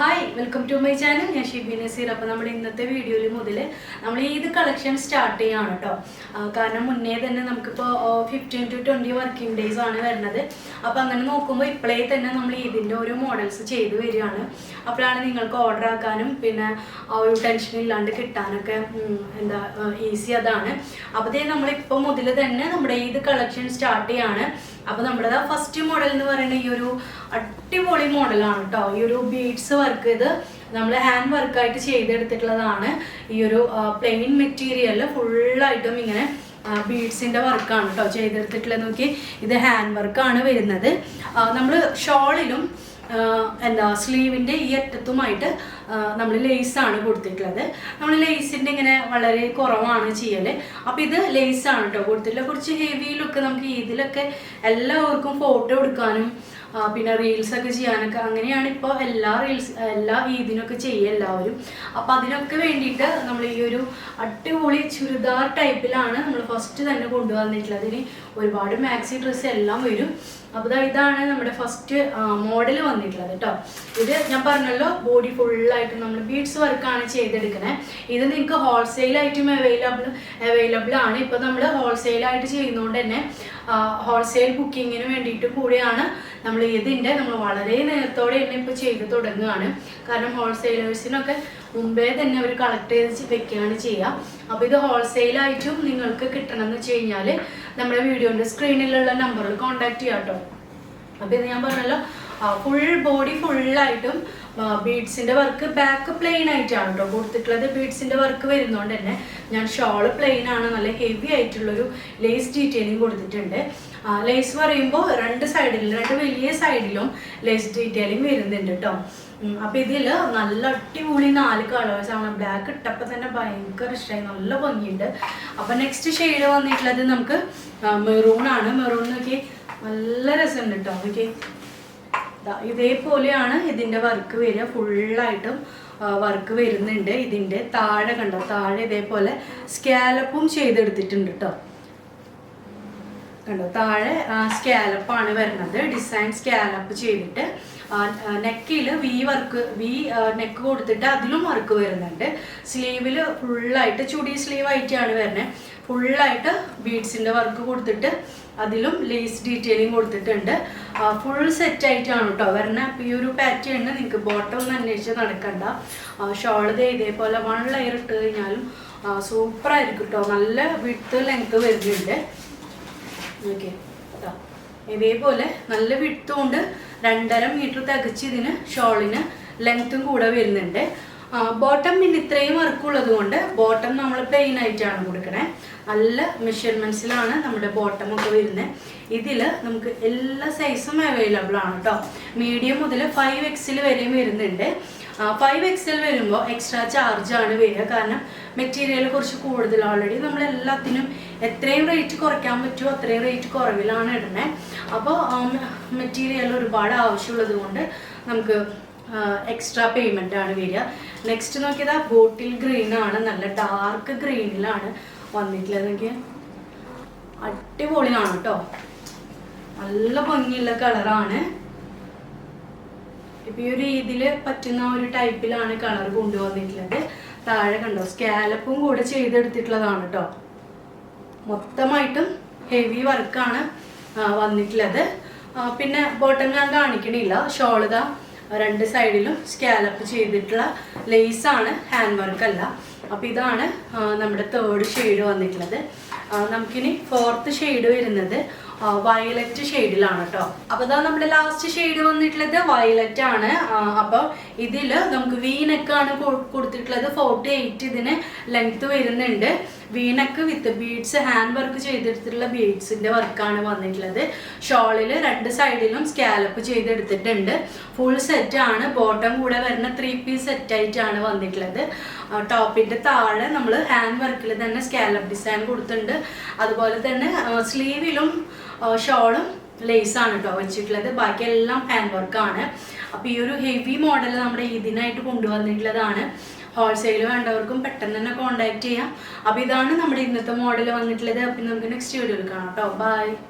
Hi welcome to my channel ഞാൻ ഷിബി നസീർ. അപ്പോൾ നമ്മുടെ ഇന്നത്തെ വീഡിയോയിൽ മുതൽ നമ്മൾ ഏത് കളക്ഷൻ സ്റ്റാർട്ട് ചെയ്യാണ് കേട്ടോ കാരണം മുന്നേ തന്നെ നമുക്കിപ്പോൾ fifteen to twenty working days ആണ് വരുന്നത്. അപ്പോൾ അങ്ങനെ നോക്കുമ്പോൾ ഇപ്പോഴേ തന്നെ നമ്മൾ ഇതിന്റെ ഓരോ മോഡൽസ് ചെയ്തു വരികയാണ്. അപ്പോഴാണ് നിങ്ങൾക്ക് ഓർഡർ ആക്കാനും പിന്നെ ഒരു ടെൻഷൻ ഇല്ലാണ്ട് കിട്ടാനൊക്കെ എന്താ ഈസി അതാണ്. അപ്പോൾ ദേ നമ്മളിപ്പോൾ മുതൽ തന്നെ നമ്മുടെ ഏത് കളക്ഷൻ സ്റ്റാർട്ട് ചെയ്യാണ്. അപ്പോൾ നമ്മുടെ ഫസ്റ്റ് മോഡൽ എന്ന് പറയുന്നത് ഈ ഒരു അടിപൊളി മോഡലാണ് കേട്ടോ ഈ ഒരു ബീഡ്സ് വർക്ക് ഇത് നമ്മൾ ഹാൻഡ് വർക്കായിട്ട് ചെയ്തെടുത്തിട്ടുള്ളതാണ്. ഈ ഒരു പ്ലെയിൻ മെറ്റീരിയൽ ഫുള്ളായിട്ടും ഇങ്ങനെ ബീഡ്സിന്റെ വർക്കാണ് കേട്ടോ ചെയ്തെടുത്തിട്ടുള്ളത്. നോക്കി ഇത് ഹാൻഡ് വർക്കാണ് വരുന്നത്. നമ്മൾ ഷോളിലും എന്താ സ്ലീവിന്റെ ഈ അറ്റത്തുമായിട്ട് നമ്മൾ ലേസാണ് കൊടുത്തിട്ടുള്ളത്. നമ്മൾ ലേസിന്റെ ഇങ്ങനെ വളരെ കുറവാണ് ചെയ്യൽ അപ്പോൾ ഇത് ലേസാണ് കേട്ടോ കൊടുത്തിട്ടുള്ള കുറച്ച് ഹെവി ലുക്ക് നമുക്ക് ഇതിലൊക്കെ എല്ലാവർക്കും ഫോട്ടോ എടുക്കാനും പിന്നെ റീൽസ് ഒക്കെ ചെയ്യാനൊക്കെ അങ്ങനെയാണ് ഇപ്പോൾ എല്ലാ റീൽസ് എല്ലാ ഇതിനൊക്കെ ചെയ്യുക എല്ലാവരും. അപ്പോൾ അതിനൊക്കെ വേണ്ടിയിട്ട് നമ്മൾ ഈ ഒരു അടിപൊളി ചുരിദാർ ടൈപ്പിലാണ് നമ്മൾ ഫസ്റ്റ് തന്നെ കൊണ്ടുവന്നിട്ടുള്ളത്. ഇനി ഒരുപാട് മാക്സി ഡ്രസ്സ് എല്ലാം വരും. അപ്പോൾ ഇതാണ് നമ്മുടെ ഫസ്റ്റ് മോഡൽ വന്നിട്ടുള്ളത് കേട്ടോ ഇത് ഞാൻ പറഞ്ഞല്ലോ ബോഡി ഫുള്ളായിട്ട് നമ്മൾ ബീഡ്സ് വർക്കാണ് ചെയ്തെടുക്കുന്നത് ഇത് നിങ്ങൾക്ക് ഹോൾസെയിൽ ഹോൾസെയിലായിട്ടും അവൈലബിൾ അവൈലബിൾ ആണ് ഇപ്പോൾ നമ്മൾ ഹോൾസെയിലായിട്ട് ചെയ്യുന്നതുകൊണ്ട് തന്നെ ഹോൾസെയിൽ ബുക്കിങ്ങിന് വേണ്ടിയിട്ട് കൂടിയാണ് നമ്മൾ ഇതിന്റെ നമ്മൾ വളരെ നേരത്തോടെ തന്നെ ഇപ്പോൾ ചെയ്ത് തുടങ്ങുകയാണ്. കാരണം ഹോൾസെയിലേഴ്സിനൊക്കെ മുമ്പേ തന്നെ അവർ കളക്ട് ചെയ്ത് വെക്കുകയാണ് ചെയ്യുക. അപ്പോൾ ഇത് ഹോൾസെയിലായിട്ടും നിങ്ങൾക്ക് കിട്ടണം എന്ന് വെച്ച് കഴിഞ്ഞാൽ നമ്മുടെ വീഡിയോന്റെ സ്ക്രീനിലുള്ള നമ്പറിൽ കോൺടാക്ട് ചെയ്യാം കേട്ടോ അപ്പോൾ ഇത് ഞാൻ പറഞ്ഞല്ലോ ഫുൾ ബോഡി ഫുള്ളായിട്ടും ബീഡ്സിന്റെ വർക്ക് ബാക്ക് പ്ലെയിൻ ആയിട്ടാണ് കേട്ടോ കൊടുത്തിട്ടുള്ളത്. ബീഡ്സിന്റെ വർക്ക് വരുന്നതുകൊണ്ട് തന്നെ ഞാൻ ഷോൾ പ്ലെയിൻ ആണ് നല്ല ഹെവി ആയിട്ടുള്ളൊരു ലേസ് ഡീറ്റെയിലിംഗ് കൊടുത്തിട്ടുണ്ട്. ലേസ് പറയുമ്പോൾ രണ്ട് സൈഡിലും രണ്ട് വലിയ സൈഡിലും ലേസ് ഡീറ്റെയിലിംഗ് വരുന്നുണ്ട് കേട്ടോ അപ്പം ഇതിൽ നല്ല അടിപൊളി നാല് കളേഴ്സ് ആണ്. ബ്ലാക്ക് ഇട്ടപ്പോൾ തന്നെ ഭയങ്കര ഇഷ്ടമായി നല്ല ഭംഗിയുണ്ട്. അപ്പം നെക്സ്റ്റ് ഷെയ്ഡ് വന്നിട്ടുള്ളത് നമുക്ക് മെറൂൺ ആണ്. മെറൂൺ നോക്കി നല്ല രസമുണ്ട് കേട്ടോ നോക്കി ഇതേപോലെയാണ് ഇതിന്റെ വർക്ക് വരിക. ഫുള്ളായിട്ടും വർക്ക് വരുന്നുണ്ട് ഇതിന്റെ താഴെ കണ്ടോ? താഴെ ഇതേപോലെ സ്കാലപ്പും ചെയ്തെടുത്തിട്ടുണ്ട് കേട്ടോ കണ്ടോ? താഴെ സ്കാലപ്പാണ് വരുന്നത്. ഡിസൈൻ സ്കാലപ്പ് ചെയ്തിട്ട് നെക്കിൽ വി വർക്ക് വി നെക്ക് കൊടുത്തിട്ട് അതിലും വർക്ക് വരുന്നുണ്ട്. സ്ലീവിൽ ഫുള്ളായിട്ട് ചുടി സ്ലീവ് ആയിട്ടാണ് വരുന്നത്. ഫുള്ളായിട്ട് ബീഡ്സിന്റെ വർക്ക് കൊടുത്തിട്ട് അതിലും ലേസ് ഡീറ്റെയിലിംഗ് കൊടുത്തിട്ടുണ്ട്. ഫുൾ സെറ്റ് ആയിട്ടാണ് കേട്ടോ വരണ ഈ ഒരു പാറ്റേൺ നിങ്ങൾക്ക് ബോട്ടം ഒന്നും അന്വേഷിച്ച് നടക്കണ്ട. ദേ ഇതേപോലെ വൺ ലെയർ ഇട്ട് കഴിഞ്ഞാലും സൂപ്പറായിരിക്കും കേട്ടോ നല്ല വിട്ട് ലെങ്ത് വരുന്നുണ്ട്. ഓക്കെ. ഇതേപോലെ നല്ല വിട്ടുകൊണ്ട് രണ്ടര മീറ്റർ തികച്ച് ഇതിന് ഷോളിന് ലെങ്ത്തും കൂടെ വരുന്നുണ്ട്. ബോട്ടം പിന്നെ ഇത്രയും വർക്കുള്ളത് കൊണ്ട് ബോട്ടം നമ്മൾ പ്ലെയിൻ ആയിട്ടാണ് കൊടുക്കണേ. നല്ല മെഷർമെൻസിലാണ് നമ്മുടെ ബോട്ടം ഒക്കെ വരുന്നത് ഇതിൽ നമുക്ക് എല്ലാ സൈസും അവൈലബിൾ ആണ് കേട്ടോ മീഡിയം മുതൽ ഫൈവ് എക്സിൽ വരെയും വരുന്നുണ്ട്. ഫൈവ് എക്സൽ വരുമ്പോൾ എക്സ്ട്രാ ചാർജ് ആണ് വരിക. കാരണം മെറ്റീരിയൽ കുറച്ച് കൂടുതൽ ഓൾറെഡി നമ്മൾ എല്ലാത്തിനും എത്രയും റേറ്റ് കുറയ്ക്കാൻ പറ്റുമോ അത്രയും റേറ്റ് കുറവിലാണ് ഇടുന്നത് അപ്പോൾ മെറ്റീരിയൽ ഒരുപാട് ആവശ്യമുള്ളത് കൊണ്ട് നമുക്ക് എക്സ്ട്രാ പേയ്മെന്റ് ആണ് വരിക. നെക്സ്റ്റ് നോക്കിയതാ ബോട്ടിൽ ഗ്രീൻ ആണ്. നല്ല ഡാർക്ക് ഗ്രീനിലാണ് വന്നിട്ടുള്ളത് നോക്കിയാൽ അടിപൊളിയാണ് കേട്ടോ നല്ല ഭംഗിയുള്ള കളറാണ് ഇപ്പം ഈ ഒരു രീതിയിൽ പറ്റുന്ന ഒരു ടൈപ്പിലാണ് കളർ കൊണ്ടുവന്നിട്ടുള്ളത്. താഴെ കണ്ടോ സ്കാലപ്പും കൂടെ ചെയ്തെടുത്തിട്ടുള്ളതാണ് കേട്ടോ മൊത്തമായിട്ടും ഹെവി വർക്കാണ് വന്നിട്ടുള്ളത്. പിന്നെ ബോട്ടം ഞാൻ കാണിക്കണില്ല. ഷോളിതാ രണ്ട് സൈഡിലും സ്കാലപ്പ് ചെയ്തിട്ടുള്ള ലേസാണ് ഹാൻഡ് വർക്ക് അല്ല. അപ്പോൾ ഇതാണ് നമ്മുടെ തേർഡ് ഷെയ്ഡ് വന്നിട്ടുള്ളത്. നമുക്കിനി ഫോർത്ത് ഷെയ്ഡ് വരുന്നത് വയലറ്റ് ഷെയ്ഡിലാണ് കേട്ടോ അപ്പോൾ ഇതാ നമ്മുടെ ലാസ്റ്റ് ഷെയ്ഡ് വന്നിട്ടുള്ളത് വയലറ്റ് ആണ്. അപ്പോൾ ഇതിൽ നമുക്ക് വീനക്കാണ് കൊടുത്തിട്ടുള്ളത്. ഫോർട്ടി എയ്റ്റ് ഇതിന് ലെങ്ത്ത് വരുന്നുണ്ട്. വീനക്ക് വിത്ത് ബീഡ്സ് ഹാൻഡ് വർക്ക് ചെയ്തെടുത്തിട്ടുള്ള ബീഡ്സിന്റെ വർക്കാണ് വന്നിട്ടുള്ളത്. ഷോളിൽ രണ്ട് സൈഡിലും സ്കാലപ്പ് ചെയ്തെടുത്തിട്ടുണ്ട്. ഫുൾ സെറ്റ് ആണ്. ബോട്ടം കൂടെ വരുന്ന ത്രീ പീസ് സെറ്റ് ആയിട്ടാണ് വന്നിട്ടുള്ളത്. ടോപ്പിന്റെ താഴെ നമ്മൾ ഹാൻഡ് വർക്കിൽ തന്നെ സ്കാലപ്പ് ഡിസൈൻ കൊടുത്തിട്ടുണ്ട്. അതുപോലെ തന്നെ സ്ലീവിലും ഷോളും ലേസാണ് കേട്ടോ വെച്ചിട്ടുള്ളത്. ബാക്കി എല്ലാം ഹാൻഡ് വർക്കാണ് അപ്പോൾ ഈ ഒരു ഹെവി മോഡൽ നമ്മുടെ ഇതിനായിട്ട് കൊണ്ടുവന്നിട്ടുള്ളതാണ്. ഹോൾസെയിൽ വേണ്ടവർക്കും പെട്ടെന്ന് തന്നെ കോൺടാക്ട് ചെയ്യാം. അപ്പോൾ ഇതാണ് നമ്മുടെ ഇന്നത്തെ മോഡൽ വന്നിട്ടുള്ളത്. അപ്പം നമുക്ക് നെക്സ്റ്റ് വീഡിയോയിൽ കാണാം കേട്ടോ ബൈ